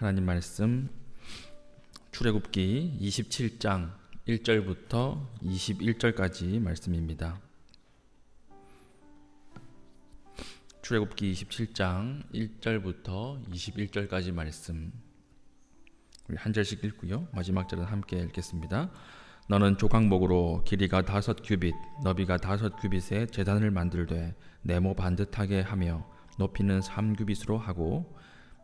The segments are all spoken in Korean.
하나님 말씀 출애굽기 27장 1절부터 21절까지 말씀입니다. 출애굽기 27장 1절부터 21절까지 말씀 우리 한 절씩 읽고요. 마지막 절은 함께 읽겠습니다. 너는 조각목으로 길이가 다섯 규빗, 너비가 다섯 규빗의 재단을 만들되 네모 반듯하게 하며 높이는 삼 규빗으로 하고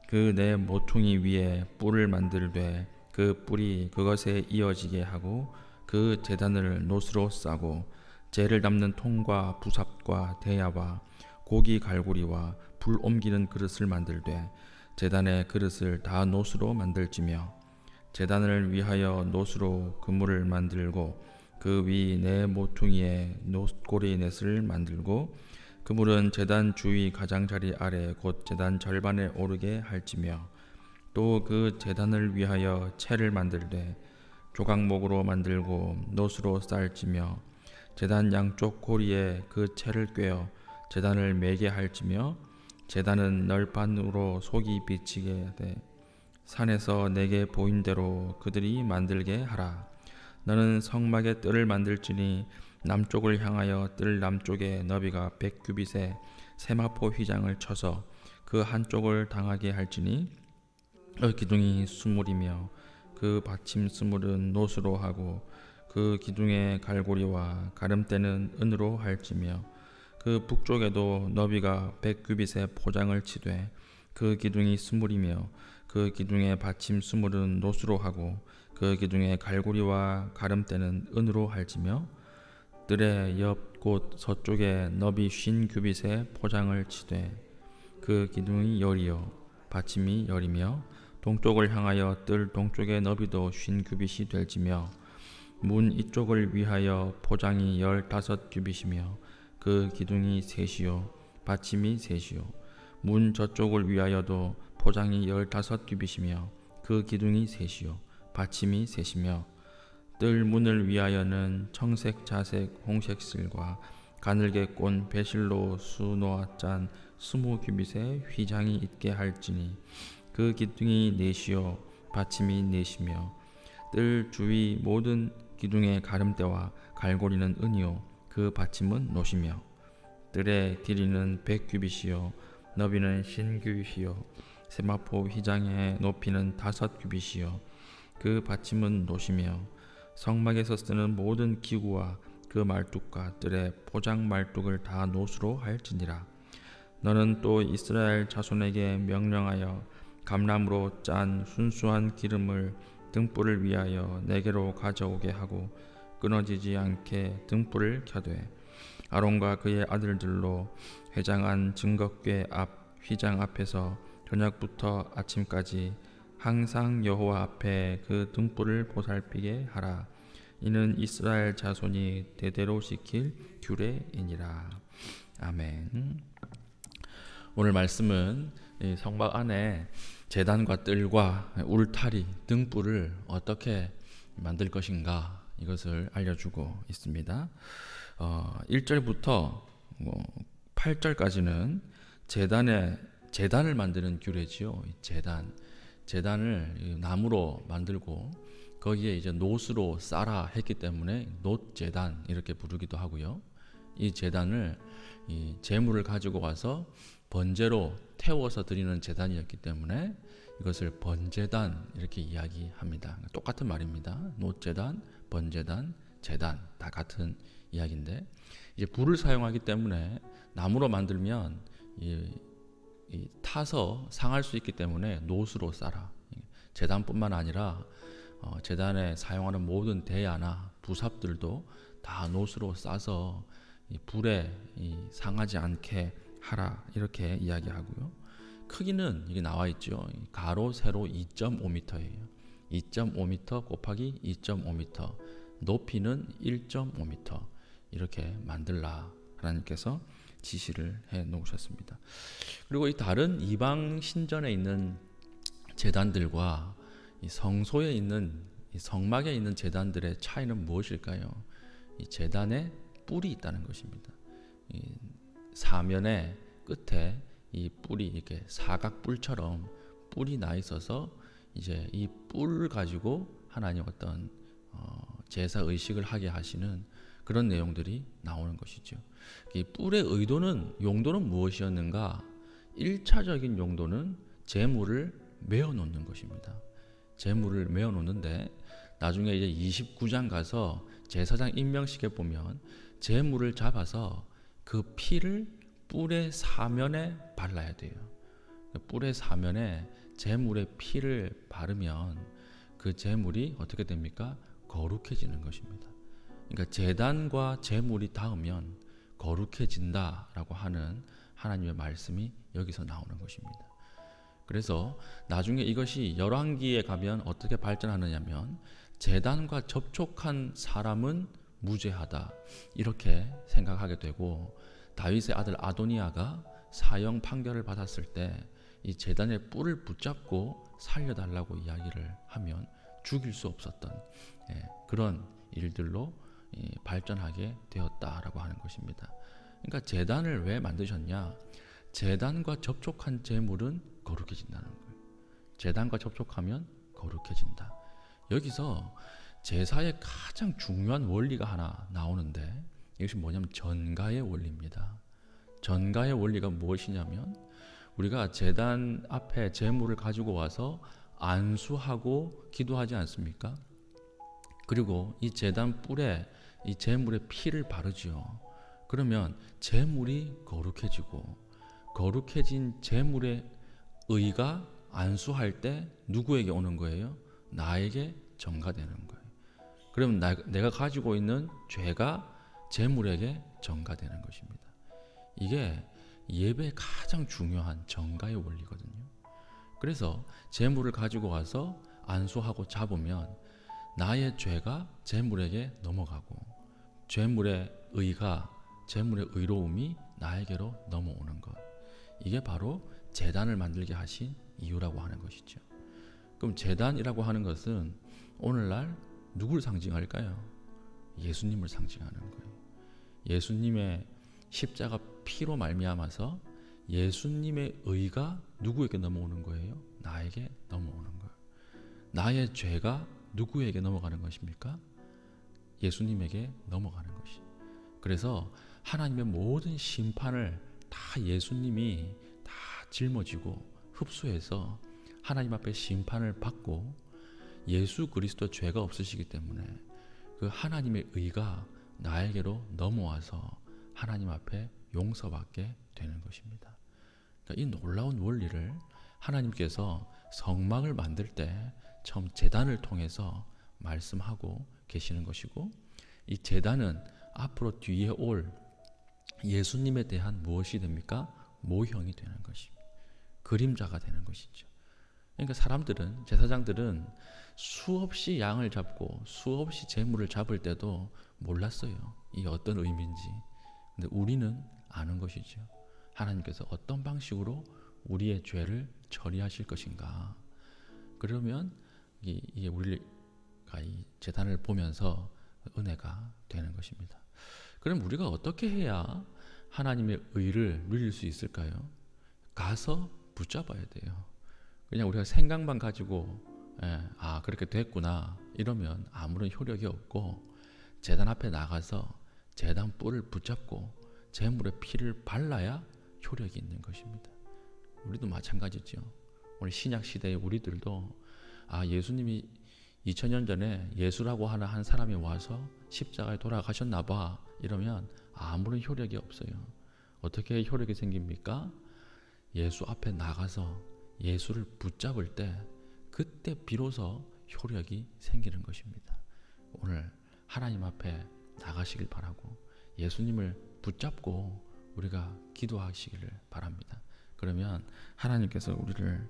그네 모퉁이 위에 뿔을 만들되 그 뿔이 그것에 이어지게 하고 그 재단을 노스로 싸고 재를 담는 통과 부삽과 대야와 고기 갈고리와 불 옮기는 그릇을 만들되 재단의 그릇을 다 노스로 만들지며 재단을 위하여 노스로 그물을 만들고 그위네 모퉁이에 노스꼬리 넷을 만들고 그물은 재단 주위 가장자리 아래 곧 재단 절반에 오르게 할지며 또 그 재단을 위하여 채를 만들되 조각목으로 만들고 노스로 쌀지며 재단 양쪽 고리에 그 채를 꿰어 재단을 매게 할지며 재단은 널판으로 속이 비치게 돼 산에서 내게 보인 대로 그들이 만들게 하라. 너는 성막의 뜰을 만들지니 남쪽을 향하여 뜰 남쪽에 너비가 백 규빗의 세마포 휘장을 쳐서 그 한쪽을 당하게 할지니 그 기둥이 수물이며 그 받침 수물은 노수로 하고 그 기둥의 갈고리와 가름대는 은으로 할지며 그 북쪽에도 너비가 백 규빗의 포장을 치되 그 기둥이 수물이며 그 기둥의 받침 수물은 노수로 하고 그 기둥의 갈고리와 가름대는 은으로 할지며 뜰의 옆 곳 서쪽에 너비 쉰 규빗의 포장을 치되 그 기둥이 열이요 받침이 열이며 동쪽을 향하여 뜰 동쪽의 너비도 쉰 규빗이 될지며 문 이쪽을 위하여 포장이 열다섯 규빗이며 그 기둥이 셋이요 받침이 셋이요. 문 저쪽을 위하여도 포장이 열다섯 규빗이며 그 기둥이 셋이요 받침이 셋이며 뜰 문을 위하여는 청색, 자색, 홍색 실과 가늘게 꼰 배실로 수놓아 짠 스무 규빗의 휘장이 있게 할지니 그 기둥이 넷이요 받침이 넷이며 뜰 주위 모든 기둥의 가름대와 갈고리는 은이요. 그 받침은 노시며 뜰의 길이는 백 규빗이요. 너비는 신 규빗이요. 세마포 휘장의 높이는 다섯 규빗이요. 그 받침은 노시며 성막에서 쓰는 모든 기구와 그 말뚝과 뜰의 포장 말뚝을 다 노수로 할지니라. 너는 또 이스라엘 자손에게 명령하여 감람으로 짠 순수한 기름을 등불을 위하여 내게로 가져오게 하고 끊어지지 않게 등불을 켜되 아론과 그의 아들들로 회장한 증거궤 앞 휘장 앞에서 저녁부터 아침까지 항상 여호와 앞에 그 등불을 보살피게 하라. 이는 이스라엘 자손이 대대로 지킬 규례이니라. 아멘. 오늘 말씀은 성막 안에 재단과 뜰과 울타리, 등불을 어떻게 만들 것인가 이것을 알려주고 있습니다. 어, 1절부터 8절까지는 재단의 재단을 만드는 규례지요. 재단. 재단을 나무로 만들고 거기에 이제 노스로 쌓아 했기 때문에 노재단 이렇게 부르기도 하고요. 이 재단을 이 재물을 가지고 와서 번제로 태워서 드리는 재단이었기 때문에 이것을 번제단 이렇게 이야기합니다. 똑같은 말입니다. 노재단, 번제단, 재단 다 같은 이야기인데 이제 불을 사용하기 때문에 나무로 만들면 이, 이 타서 상할 수 있기 때문에 노수로 쌓아 재단뿐만 아니라 어, 재단에 사용하는 모든 대야나 부삽들도 다 노수로 싸서 이 불에 이 상하지 않게 하라 이렇게 이야기하고요. 크기는 이게 나와 있죠. 가로 세로 2.5m예요. 2.5m 곱하기 2.5m 높이는 1.5m 이렇게 만들라 하나님께서 지시를 해 놓으셨습니다. 그리고 이 다른 이방 신전에 있는 재단들과 이 성소에 있는 이 성막에 있는 재단들의 차이는 무엇일까요? 이 재단에 뿔이 있다는 것입니다. 이 사면의 끝에 이 뿔이 이렇게 사각 뿔처럼 뿔이 나 있어서 이제 이 뿔을 가지고 하나님 어떤 어, 제사 의식을 하게 하시는 그런 내용들이 나오는 것이죠. 이 뿔의 의도는 용도는 무엇이었는가? 1차적인 용도는 재물을 메어 놓는 것입니다. 재물을 메어 놓는데 나중에 이제 29장 가서 제사장 임명식에 보면 재물을 잡아서 그 피를 뿔의 사면에 발라야 돼요. 뿔의 사면에 재물의 피를 바르면 그 재물이 어떻게 됩니까? 거룩해지는 것입니다. 그러니까 제단과 재물이 닿으면 거룩해진다라고 하는 하나님의 말씀이 여기서 나오는 것입니다. 그래서 나중에 이것이 열왕기에 가면 어떻게 발전하느냐면 재단과 접촉한 사람은 무죄하다 이렇게 생각하게 되고 다윗의 아들 아도니아가 사형 판결을 받았을 때 이 재단의 뿔을 붙잡고 살려달라고 이야기를 하면 죽일 수 없었던 예, 그런 일들로 이, 발전하게 되었다라고 하는 것입니다. 그러니까 재단을 왜 만드셨냐? 재단과 접촉한 재물은 거룩해진다는 거예요. 재단과 접촉하면 거룩해진다. 여기서 제사의 가장 중요한 원리가 하나 나오는데 이것이 뭐냐면 전가의 원리입니다. 전가의 원리가 무엇이냐면 우리가 제단 앞에 제물을 가지고 와서 안수하고 기도하지 않습니까? 그리고 이 제단 뿔에 이 제물의 피를 바르지요. 그러면 제물이 거룩해지고 거룩해진 제물의 의가 안수할 때 누구에게 오는 거예요? 나에게 전가되는 거예요. 그러면 나, 내가 가지고 있는 죄가 제물에게 전가되는 것입니다. 이게 예배의 가장 중요한 전가의 원리거든요. 그래서 제물을 가지고 와서 안수하고 잡으면 나의 죄가 제물에게 넘어가고 죄물의 의가 제물의 의로움이 나에게로 넘어오는 것. 이게 바로 재단을 만들게 하신 이유라고 하는 것이죠. 그럼 재단이라고 하는 것은 오늘날 누구를 상징할까요? 예수님을 상징하는 거예요. 예수님의 십자가 피로 말미암아서 예수님의 의가 누구에게 넘어오는 거예요? 나에게 넘어오는 거예요. 나의 죄가 누구에게 넘어가는 것입니까? 예수님에게 넘어가는 것이. 그래서 하나님의 모든 심판을 다 예수님이 다 짊어지고 흡수해서 하나님 앞에 심판을 받고 예수 그리스도 죄가 없으시기 때문에 그 하나님의 의가 나에게로 넘어와서 하나님 앞에 용서받게 되는 것입니다. 그러니까 이 놀라운 원리를 하나님께서 성막을 만들 때 처음 재단을 통해서 말씀하고 계시는 것이고 이 재단은 앞으로 뒤에 올 예수님에 대한 무엇이 됩니까? 모형이 되는 것입니다. 그림자가 되는 것이죠. 그러니까 사람들은 제사장들은 수없이 양을 잡고 수없이 재물을 잡을 때도 몰랐어요. 이 어떤 의미인지. 근데 우리는 아는 것이죠. 하나님께서 어떤 방식으로 우리의 죄를 처리하실 것인가. 그러면 이게 우리가 이 재단을 보면서 은혜가 되는 것입니다. 그럼 우리가 어떻게 해야 하나님의 의를 누릴 수 있을까요? 가서 붙잡아야 돼요. 그냥 우리가 생각만 가지고 예, 아 그렇게 됐구나 이러면 아무런 효력이 없고 재단 앞에 나가서 재단 뿔을 붙잡고 재물의 피를 발라야 효력이 있는 것입니다. 우리도 마찬가지죠. 오늘 신약 시대의 우리들도 아 예수님이 2000년 전에 예수라고 하는 한 사람이 와서 십자가에 돌아가셨나 봐 이러면 아무런 효력이 없어요. 어떻게 효력이 생깁니까? 예수 앞에 나가서 예수를 붙잡을 때 그때 비로소 효력이 생기는 것입니다. 오늘 하나님 앞에 나가시길 바라고 예수님을 붙잡고 우리가 기도하시기를 바랍니다. 그러면 하나님께서 우리를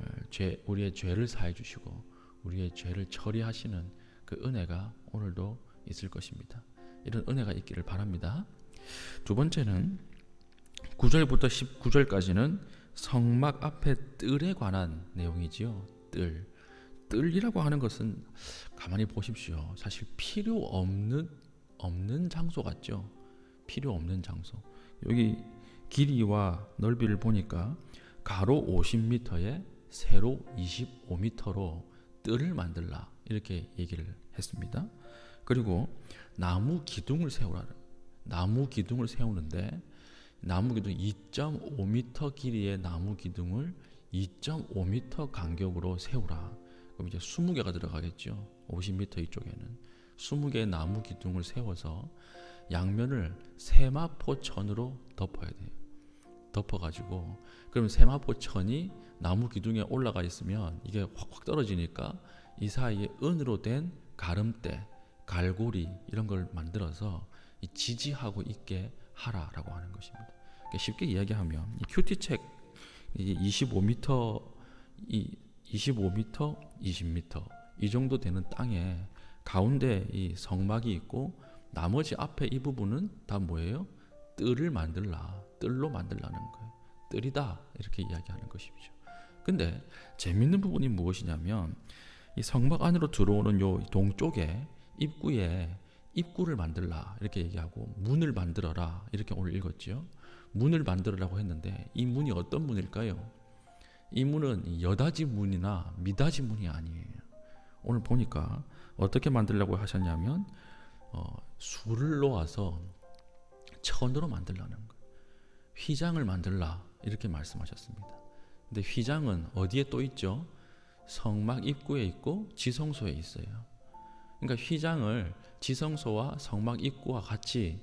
어, 죄 우리의 죄를 사해 주시고 우리의 죄를 처리하시는 그 은혜가 오늘도 있을 것입니다. 이런 은혜가 있기를 바랍니다. 두 번째는 9절부터 19절까지는 성막 앞에 뜰에 관한 내용이지요. 뜰. 뜰이라고 하는 것은 가만히 보십시오. 사실 필요 없는 없는 장소 같죠. 필요 없는 장소. 여기 길이와 넓이를 보니까 가로 50m에 세로 25m로 뜰을 만들라 이렇게 얘기를 했습니다. 그리고 나무 기둥을 세우라. 나무 기둥을 세우는데 나무 기둥 2.5m 길이의 나무 기둥을 2.5m 간격으로 세우라. 그럼 이제 20개가 들어가겠죠. 50m 이쪽에는 20개의 나무 기둥을 세워서 양면을 세마포천으로 덮어야 돼요. 덮어가지고 그럼 세마포천이 나무 기둥에 올라가 있으면 이게 확확 떨어지니까 이 사이에 은으로 된 가름대, 갈고리 이런 걸 만들어서 이 지지하고 있게 하라라고 하는 것입니다. 그러니까 쉽게 이야기하면 이 큐티 책 25m 이 25m, 20m 이 정도 되는 땅에 가운데 이 성막이 있고 나머지 앞에 이 부분은 다 뭐예요? 뜰을 만들라. 뜰로 만들라는 거예요. 뜰이다. 이렇게 이야기하는 것이죠. 근데 재밌는 부분이 무엇이냐면 이 성막 안으로 들어오는 요 동쪽에 입구에 입구를 만들라 이렇게 얘기하고 문을 만들어라 이렇게 오늘 읽었지요. 문을 만들어라고 했는데 이 문이 어떤 문일까요? 이 문은 여다지 문이나 미다지 문이 아니에요. 오늘 보니까 어떻게 만들려고 하셨냐면 어, 술을 놓아서 천으로 만들라는 거예요. 휘장을 만들라 이렇게 말씀하셨습니다. 근데 휘장은 어디에 또 있죠? 성막 입구에 있고 지성소에 있어요. 그러니까 휘장을 지성소와 성막 입구와 같이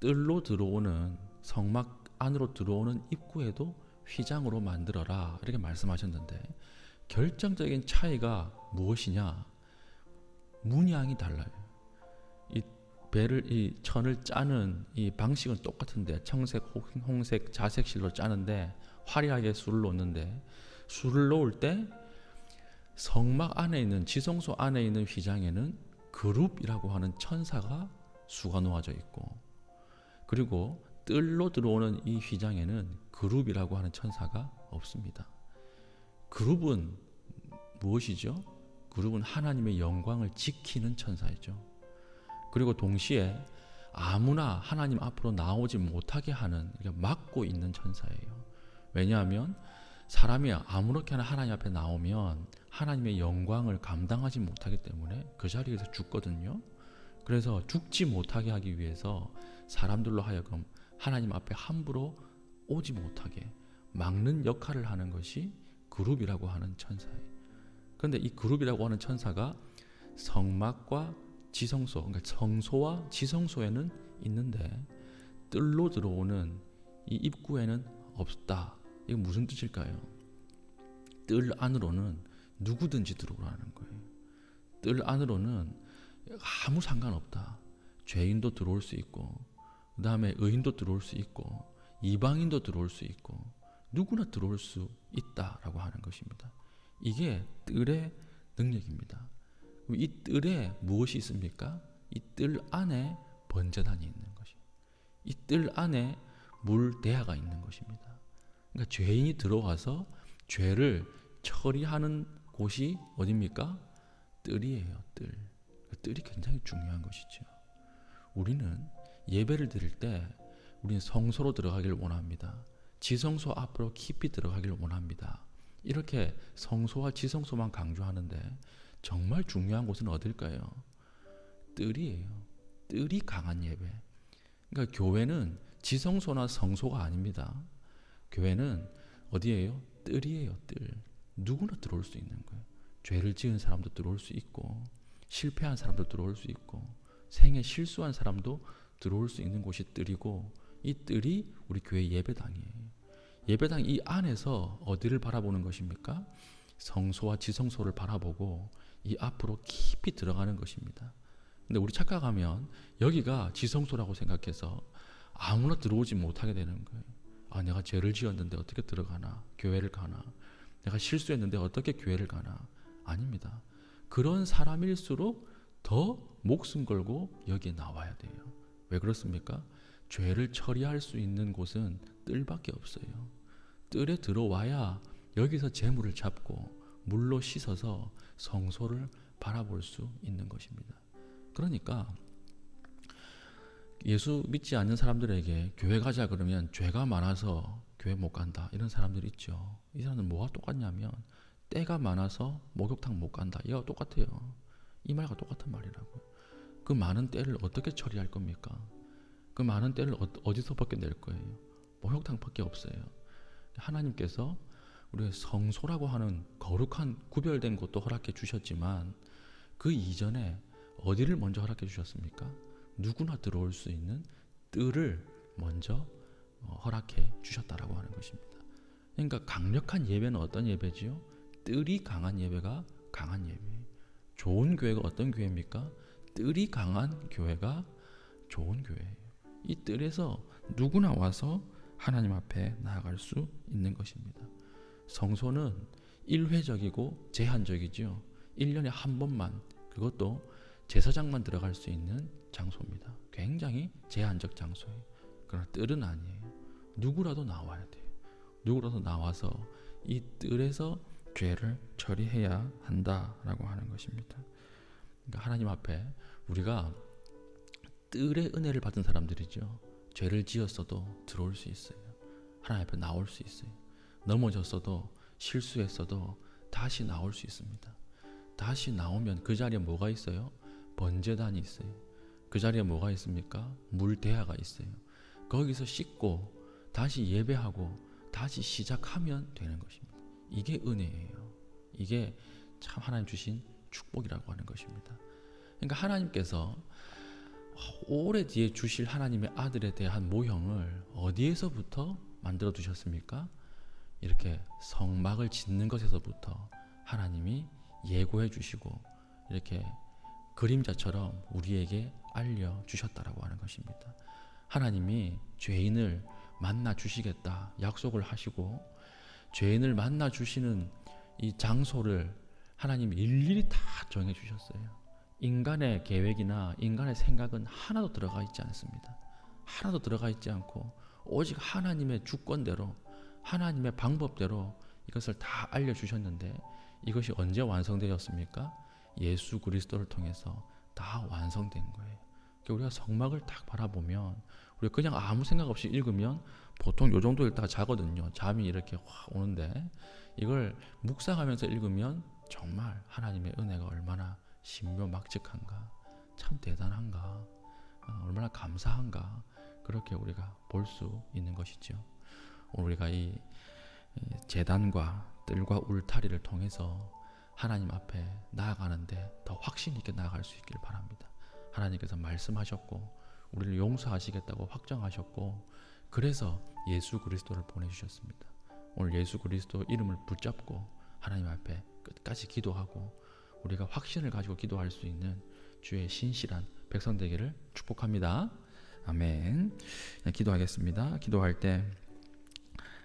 뜰로 들어오는 성막 안으로 들어오는 입구에도 휘장으로 만들어라 이렇게 말씀하셨는데 결정적인 차이가 무엇이냐? 문양이 달라요. 이 배를 이 천을 짜는 이 방식은 똑같은데 청색, 홍색, 자색 실로 짜는데 화려하게 술을 놓는데 술을 놓을 때 성막 안에 있는 지성소 안에 있는 휘장에는 그룹이라고 하는 천사가 수가 놓아져 있고 그리고 뜰로 들어오는 이 휘장에는 그룹이라고 하는 천사가 없습니다. 그룹은 무엇이죠? 그룹은 하나님의 영광을 지키는 천사이죠. 그리고 동시에 아무나 하나님 앞으로 나오지 못하게 하는 막고 있는 천사예요. 왜냐하면 사람이 아무렇게나 하나님 앞에 나오면 하나님의 영광을 감당하지 못하기 때문에 그 자리에서 죽거든요. 그래서 죽지 못하게 하기 위해서 사람들로 하여금 하나님 앞에 함부로 오지 못하게 막는 역할을 하는 것이 그룹이라고 하는 천사예요. 그런데 이 그룹이라고 하는 천사가 성막과 지성소, 그러니까 성소와 지성소에는 있는데 뜰로 들어오는 이 입구에는 없다. 이게 무슨 뜻일까요? 뜰 안으로는 누구든지 들어오라는 거예요. 뜰 안으로는 아무 상관없다. 죄인도 들어올 수 있고, 그 다음에 의인도 들어올 수 있고, 이방인도 들어올 수 있고, 누구나 들어올 수 있다라고 하는 것입니다. 이게 뜰의 능력입니다. 이 뜰에 무엇이 있습니까? 이 뜰 안에 번제단이 있는 것이. 이 뜰 안에 물 대야가 있는 것입니다. 그러니까 죄인이 들어가서 죄를 처리하는 곳이 어디입니까? 뜰이에요. 뜰. 그 뜰이 굉장히 중요한 것이죠. 우리는 예배를 드릴 때 우리는 성소로 들어가기를 원합니다. 지성소 앞으로 깊이 들어가기를 원합니다. 이렇게 성소와 지성소만 강조하는데 정말 중요한 곳은 어딜까요? 뜰이에요. 뜰이 강한 예배. 그러니까 교회는 지성소나 성소가 아닙니다. 교회는 어디예요? 뜰이에요. 뜰. 누구나 들어올 수 있는 거예요. 죄를 지은 사람도 들어올 수 있고 실패한 사람도 들어올 수 있고 생에 실수한 사람도 들어올 수 있는 곳이 뜰이고 이 뜰이 우리 교회 예배당이에요. 예배당 이 안에서 어디를 바라보는 것입니까? 성소와 지성소를 바라보고 이 앞으로 깊이 들어가는 것입니다. 근데 우리 착각하면 여기가 지성소라고 생각해서 아무나 들어오지 못하게 되는 거예요. 아, 내가 죄를 지었는데 어떻게 들어가나? 교회를 가나? 내가 실수했는데 어떻게 교회를 가나? 아닙니다. 그런 사람일수록 더 목숨 걸고 여기에 나와야 돼요. 왜 그렇습니까? 죄를 처리할 수 있는 곳은 뜰밖에 없어요. 뜰에 들어와야 여기서 재물을 잡고 물로 씻어서 성소를 바라볼 수 있는 것입니다. 그러니까 예수 믿지 않는 사람들에게 교회 가자 그러면 죄가 많아서 교회 못 간다 이런 사람들 있죠. 이 사람들 뭐가 똑같냐면 때가 많아서 목욕탕 못 간다 이거 똑같아요. 이 말과 똑같은 말이라고요. 그 많은 때를 어떻게 처리할 겁니까? 그 많은 때를 어, 어디서 벗겨낼 거예요? 목욕탕밖에 없어요. 하나님께서 우리의 성소라고 하는 거룩한 구별된 곳도 허락해 주셨지만 그 이전에 어디를 먼저 허락해 주셨습니까? 누구나 들어올 수 있는 뜰을 먼저 어, 허락해 주셨다라고 하는 것입니다. 그러니까 강력한 예배는 어떤 예배지요? 뜰이 강한 예배가 강한 예배예요. 좋은 교회가 어떤 교회입니까? 뜰이 강한 교회가 좋은 교회예요. 이 뜰에서 누구나 와서 하나님 앞에 나아갈 수 있는 것입니다. 성소는 일회적이고 제한적이지요. 1년에 한 번만 그것도 제사장만 들어갈 수 있는 장소입니다. 굉장히 제한적 장소예요. 그러나 뜰은 아니에요. 누구라도 나와야 돼요. 누구라도 나와서 이 뜰에서 죄를 처리해야 한다라고 하는 것입니다. 그러니까 하나님 앞에 우리가 뜰의 은혜를 받은 사람들이죠. 죄를 지었어도 들어올 수 있어요. 하나님 앞에 나올 수 있어요. 넘어졌어도 실수했어도 다시 나올 수 있습니다. 다시 나오면 그 자리에 뭐가 있어요? 번제단이 있어요. 그 자리에 뭐가 있습니까? 물대야가 있어요. 거기서 씻고 다시 예배하고 다시 시작하면 되는 것입니다. 이게 은혜예요. 이게 참 하나님 주신 축복이라고 하는 것입니다. 그러니까 하나님께서 오래 뒤에 주실 하나님의 아들에 대한 모형을 어디에서부터 만들어 두셨습니까? 이렇게 성막을 짓는 것에서부터 하나님이 예고해 주시고 이렇게 그림자처럼 우리에게 알려 주셨다라고 하는 것입니다. 하나님이 죄인을 만나 주시겠다 약속을 하시고 죄인을 만나 주시는 이 장소를 하나님이 일일이 다 정해 주셨어요. 인간의 계획이나 인간의 생각은 하나도 들어가 있지 않습니다. 하나도 들어가 있지 않고 오직 하나님의 주권대로 하나님의 방법대로 이것을 다 알려 주셨는데 이것이 언제 완성되었습니까? 예수 그리스도를 통해서 다 완성된 거예요. 그러니까 우리가 성막을 딱 바라보면 우리가 그냥 아무 생각 없이 읽으면 보통 요 정도 읽다가 자거든요. 잠이 이렇게 확 오는데 이걸 묵상하면서 읽으면 정말 하나님의 은혜가 얼마나 신묘막측한가, 참 대단한가, 어, 얼마나 감사한가 그렇게 우리가 볼 수 있는 것이죠. 우리가 이 재단과 뜰과 울타리를 통해서 하나님 앞에 나아가는데 더 확신 있게 나아갈 수 있길 바랍니다. 하나님께서 말씀하셨고 우리를 용서하시겠다고 확정하셨고 그래서 예수 그리스도를 보내주셨습니다. 오늘 예수 그리스도 이름을 붙잡고 하나님 앞에 끝까지 기도하고 우리가 확신을 가지고 기도할 수 있는 주의 신실한 백성 되기를 축복합니다. 아멘. 네, 기도하겠습니다. 기도할 때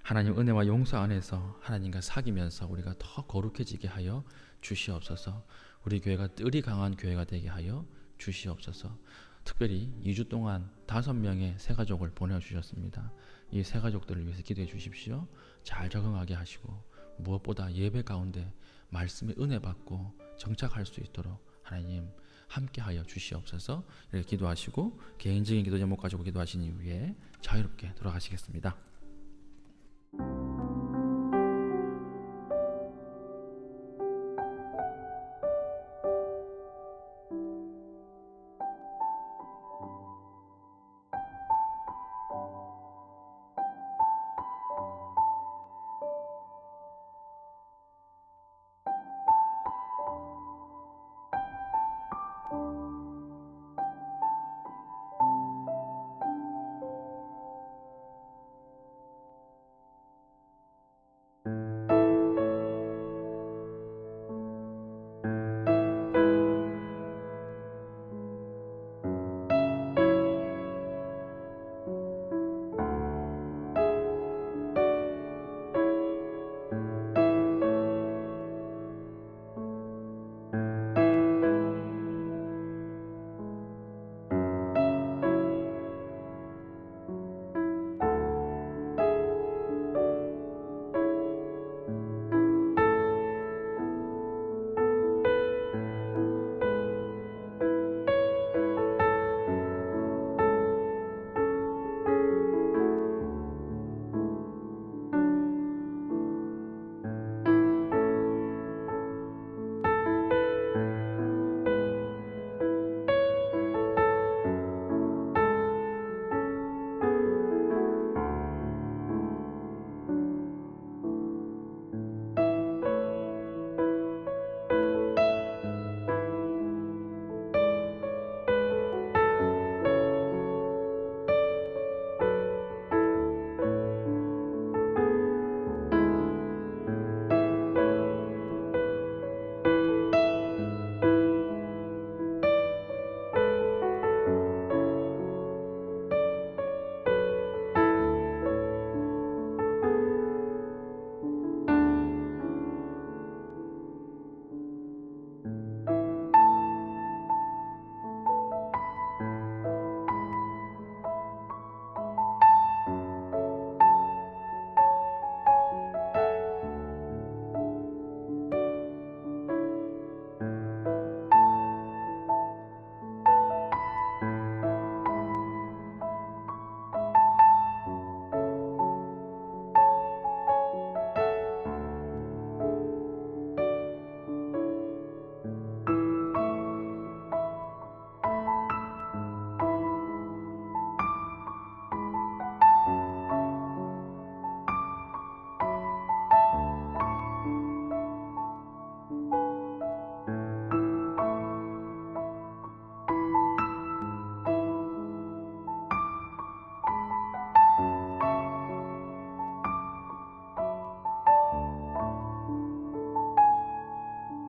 하나님 은혜와 용서 안에서 하나님과 사귀면서 우리가 더 거룩해지게 하여 주시옵소서. 우리 교회가 뜰이 강한 교회가 되게 하여 주시옵소서. 특별히 2주 동안 다섯 명의 새 가족을 보내 주셨습니다. 이 새 가족들을 위해서 기도해 주십시오. 잘 적응하게 하시고 무엇보다 예배 가운데 말씀의 은혜 받고 정착할 수 있도록 하나님 함께하여 주시옵소서. 이렇게 기도하시고 개인적인 기도 제목 가지고 기도하신 이후에 자유롭게 돌아가시겠습니다.